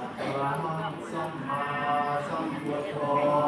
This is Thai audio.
อะหังซังมาซังวะโต